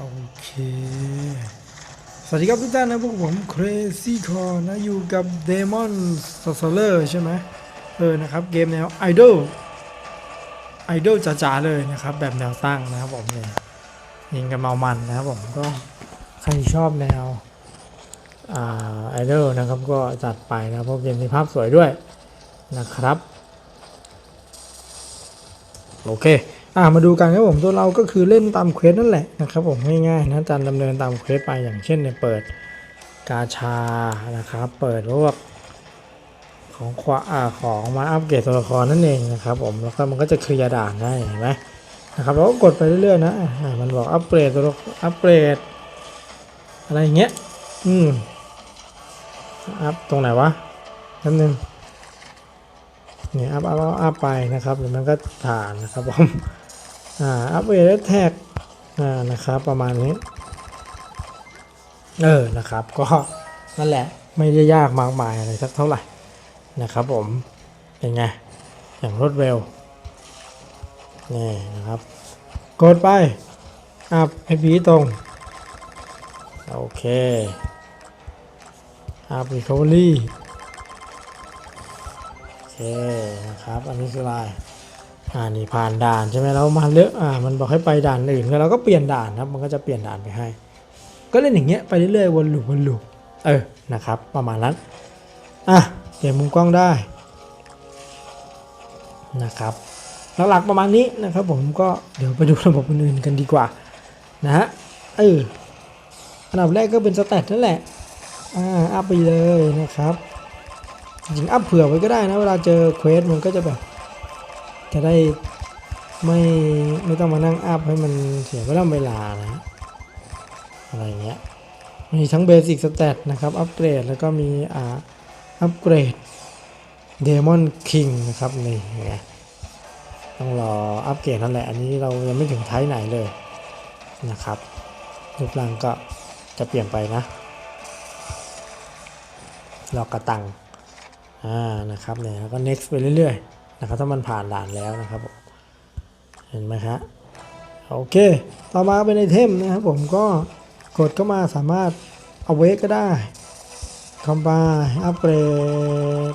โอเค สวัสดีครับทุกท่านนะพวกผม Crazy c o r นะ อยู่กับ Demon s o s l e r ใช่ไหมเออนะครับ เกมแนว Idol Idol จ๋าๆเลยนะครับ แบบแนวตั้งนะครับผมเนี่ยยิงกันเมามันนะครับผมก็ใครชอบแนวอ่า Idol นะครับก็จัดไปนะเพราะเกมนี้ภาพสวยด้วยนะครับ โอเค อ่ามาดูกันครับผมตัวเราก็คือเล่นตามเควสนั่นแหละนะครับผมง่ายๆนะการดำเนินตามเควสไปอย่างเช่นเนี่ยเปิดกาชานะครับเปิดพวกของขวาอ่าของมาอัปเกรดตัวละครนั่นเองนะครับผมแล้วก็มันก็จะเคลียร์ด่านได้เห็นไหมนะครับเราก็กดไปเรื่อยๆนะอ่ามันบอกอัปเกรดตัวอัปเกรดอะไรอย่างเงี้ยอืมอัพตรงไหนวะนั่นนึงเนี่ยอัพอัพอัพอัพไปนะครับหรือมันก็ผ่านนะครับผม อ่าอัพเวทแท็กอ่านะครับประมาณนี้ เออนะครับ ก็นั่นแหละไม่ได้ยากมากมายอะไรสักเท่าไหร่นะครับผมเป็นไง อย่างรวดเร็วนี่นะครับ กดไปอัพให้พีตรง โอเคอัพรีคอเวอรี่โอเคนะครับ อันนี้คือไร อ่านี่ผ่านด่านใช่ไหมแล้วมาเลือกอ่ามันบอกให้ไปด่านอื่นแล้วเราก็เปลี่ยนด่านครับมันก็จะเปลี่ยนด่านไปให้ ก็เล่นอย่างเงี้ยไปเรื่อยๆวนลูปวนลูปเออนะครับ ประมาณนั้นอะเปลี่ยนมุมกล้องได้นะครับหลักๆประมาณนี้นะครับผมก็เดี๋ยวไปดูระบบอื่นๆกันดีกว่านะฮะเอออันดับแรกก็เป็นสแตทนั่นแหละอ่าอัพไปเลยนะครับจริงอัพเผื่อไว้ก็ได้นะเวลาเจอเควสมันก็จะแบบ จะได้ไม่ไม่ต้องมานั่งอัพให้มันเสียเวลาเวลานะอะไรเงี้ยมีทั้งเบสิกส t ต t นะครับอัปเกรดแล้วก็มีอ่าอัปเกรดเดมอนคิงนะครับนี่ไงต้องรออัปเกรดนั่นแหละ อันนี้เรายังไม่ถึงท้ายไหนเลยนะครับรูปร่างก็จะเปลี่ยนไปนะรอกระตังอ่านะครับเนี่ยแล้วก็ next ไปเรื่อยๆ นะครับถ้ามันผ่านด่านแล้วนะครับผมเห็นไหมครับโอเค ต่อมาเป็นไอเทมนะครับผมก็กดเข้ามาสามารถเอาเวกก็ได้คอมบายอัปเกรด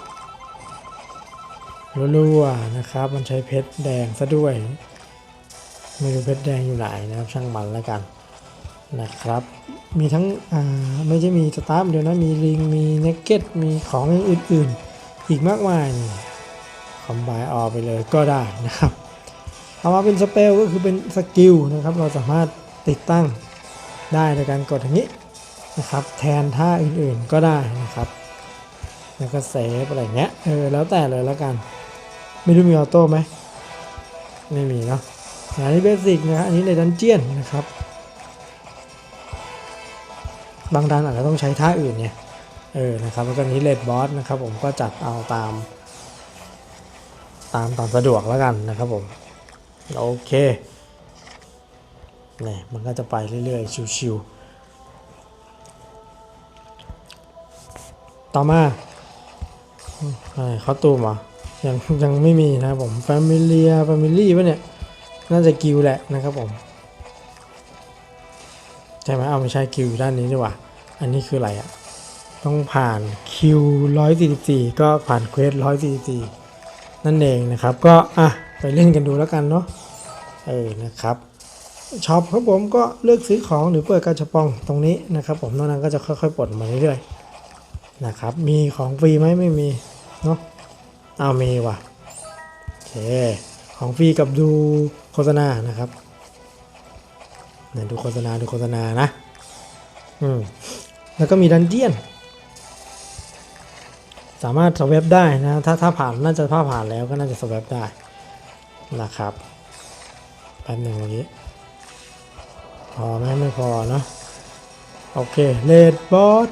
รัวๆนะครับ มันใช้เพชรแดงซะด้วยไม่รู้เพชรแดงอยู่ไหนนะครับช่างมันแล้วกันนะครับ มีทั้งอ่าไม่ใช่มีสตาร์ฟเดียวนะมีลิงมีเนกเก็ตมีของอย่างอื่นๆ อีกมากมาย นี่คอมบายออไปเลยก็ได้นะครับเอามาเป็นสเปลก็คือเป็นสกิลนะครับ เราสามารถติดตั้งได้ในการกดอย่างนี้นะครับ แทนท่าอื่นๆก็ได้นะครับ แล้วก็เซฟอะไรเงี้ย เออ แล้วแต่เลยแล้วกัน ไม่รู้มีออโต้ไหม ไม่มีเนาะ อันนี้เบสิกนะฮะอันนี้ในดันเจียนนะครับ บางดันอาจจะต้องใช้ท่าอื่นเนี่ย เออ นะครับ แล้วก็นี้เลดบอสนะครับ ผมก็จัดเอาตาม ตามตามสะดวกแล้วกันนะครับผมโอเคนี่มันก็จะไปเรื่อยๆชิวๆต่อมาอะไรเขาตูมเหรอยังยังไม่มีนะครับผมแฟมิเลียแฟมิลี่ปะเนี่ย น่าจะกิวแหละนะครับผม ใช่ไหมเอาไม่ใช่คิวอยู่ด้านนี้ดีกว่า อันนี้คืออะไรอะต้องผ่านคิว144ก็ผ่านเควส144 นั่นเองนะครับ ก็อะไปเล่นกันดูแล้วกันเนาะเออนะครับช็อปครับผมก็เลือกซื้อของหรือเปิดกระชับปองตรงนี้นะครับ ผมนอกนั้นก็จะค่อยๆปลดมาเรื่อยๆนะครับ มีของฟรีไหมไม่มีเนาะเอามีว่ะโอเคของฟรีกับดูโฆษณานะครับเนี่ยดูโฆษณาดูโฆษณานะอืมแล้วก็มีดันเจียน สามารถสวบได้นะถ้าถ้าผ่านน่าจะถ้าผ่านแล้วก็น่าจะสวบได้นะครับแป๊บหนึ่งเมื่อกี้พอไหมไม่พอเนาะโอเคเลดบอส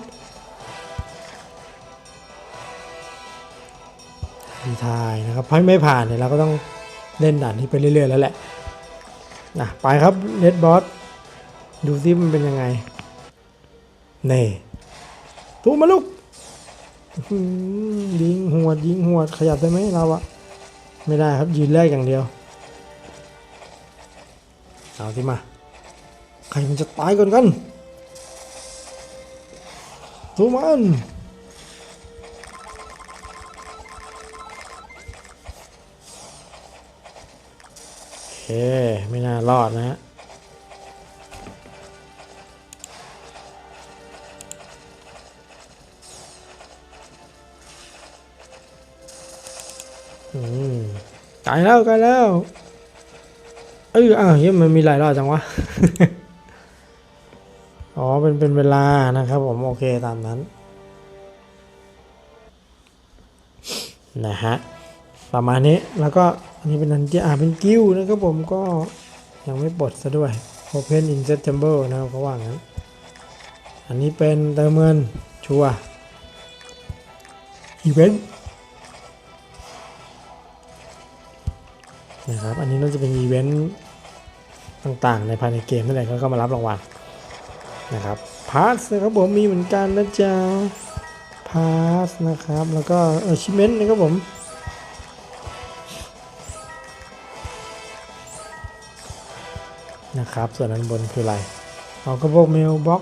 ดีทายนะครับเพราะไม่ผ่านเนี่ยเราก็ต้องเล่นด่านนี้ไปเรื่อยๆแล้วแหละนะไปครับเลดบอสดูซิมันเป็นยังไงนี่ตูมาลูก ยิงหัวดยิงหัวดขยับได้ไหมเราอะไม่ได้ครับยืนแรกอย่างเดียวเอาที่มาขรมันจะตายก่อนกันสู้มันโอเค ไม่น่ารอดนะฮะ อืมไกลแล้วไกลแล้วเอ้ยอ้าวเฮ้ยมันมีหลายรอบจังวะ อ๋อ เป็น เป็นเวลานะครับผม โอเค ตามนั้น นะฮะ ประมาณนี้ แล้วก็ อันนี้เป็นอันที่อ่าเป็นกิ้วนะครับผมก็ยังไม่ปลดซะด้วย Open in September นะครับเขาว่างั้น อันนี้เป็นเติมเงินชัวอีเวนต์ นะครับ อันนี้น่าจะเป็นอีเวนต์ต่างๆ ในภายในเกมนั่นแหละก็มารับรางวัลนะครับพาสนะครับผมมีเหมือนกันนะจ๊ะพาสนะครับ แล้วก็เออชิเมนนะครับผมนะครับ ส่วนด้านบนคืออะไรเอาก็พวกเมลบ็อก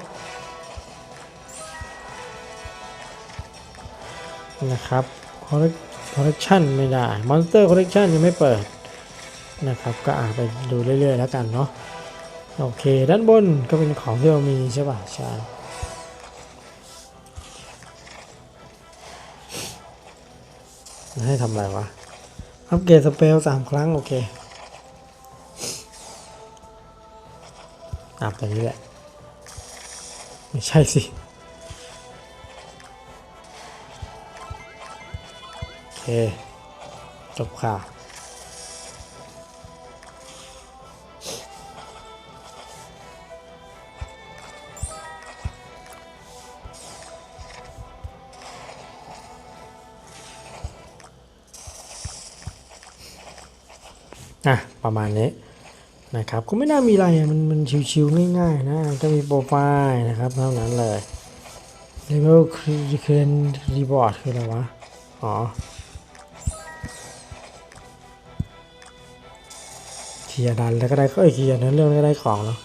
นะครับคอลเลคชันไม่ได้มอนสเตอร์คอลเลคชันยังไม่เปิด นะครับก็อ่าไปดูเรื่อยๆแล้วกันเนาะโอเค ด้านบนก็เป็นของที่เรามีใช่ป่ะใช่ให้ทำอะไรวะ อัปเกรดสเปลสามครั้ง โอเคอัพตัวนี้แหละ ไม่ใช่สิโอเค จบค่ะ อะประมาณนี้นะครับก็ไม่น่ามีอะไรมันมันชิวๆง่ายๆนะก็มีโปรไฟล์นะครับเท่านั้นเลย level คือคือ reward คืออะไรวะ อ๋อเคลียร์ดันแล้วก็ได้เอ้ยเคลียร์นื้อเรื่องแล้วก็ได้ของเนาะ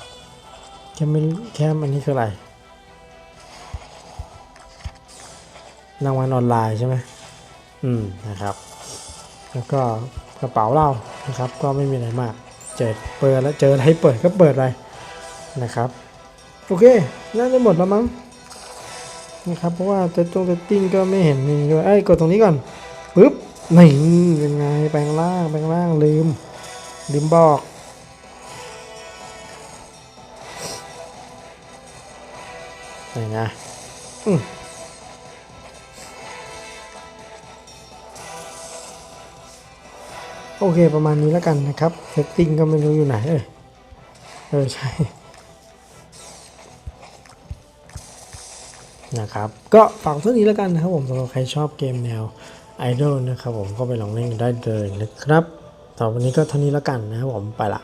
แค่ไม่แค่อันนี้คืออะไรรางวัลออนไลน์ใช่ไหมอืมนะครับ แล้วก็ กระเป๋าเรานะครับ ก็ไม่มีอะไรมาก เจอเปิดแล้วเจออะไรเปิดก็เปิดไปนะครับ โอเค น่าจะหมดแล้วมั้งนะครับเพราะว่าจะตรงจะติ้งก็ไม่เห็นมีด้วยเอ้ยกดตรงนี้ก่อนปึ๊บนี่เป็นไงแปลงร่างแปลงร่างลืมลืมบอกยังไโอเคประมาณนี้แล้วกันนะครับเซตติ้งก็ไม่รู้อยู่ไหนเออเออใช่นะครับก็ฝากเท่านี้แล้วกันนะครับผมสำหรับใครชอบเกมแนวไอดอลนะครับผมก็ไปลองเล่นกันได้เลยนะครับต่อวันนี้ก็เท่านี้แล้วกันนะครับผมไปละ